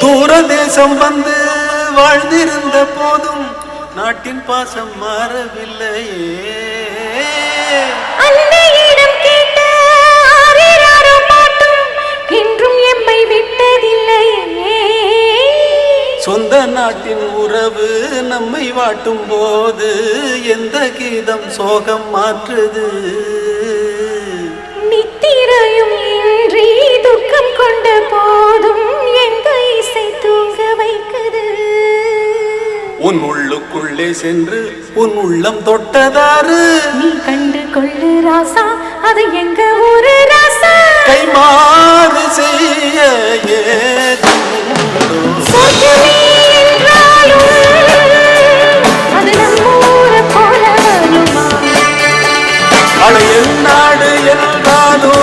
தூர தேசம் வந்து வாழ்ந்திருந்த போதும் நாட்டின் பாசம் மாறவில்லையே. என்றும் எம்மை விட்டதில்லையே. சொந்த நாட்டின் உறவு நம்மை வாட்டும் போது எந்த கீதம் சோகம் மாற்றுது? உன் உள்ளுக்குள்ளே சென்று உன் உள்ளம் தொட்டதாறு. நீ கண்டு கொள்ளு ராசா அது எங்க ஒரு ராசா? கைமாறு செய்ய நாடு என்றாலும்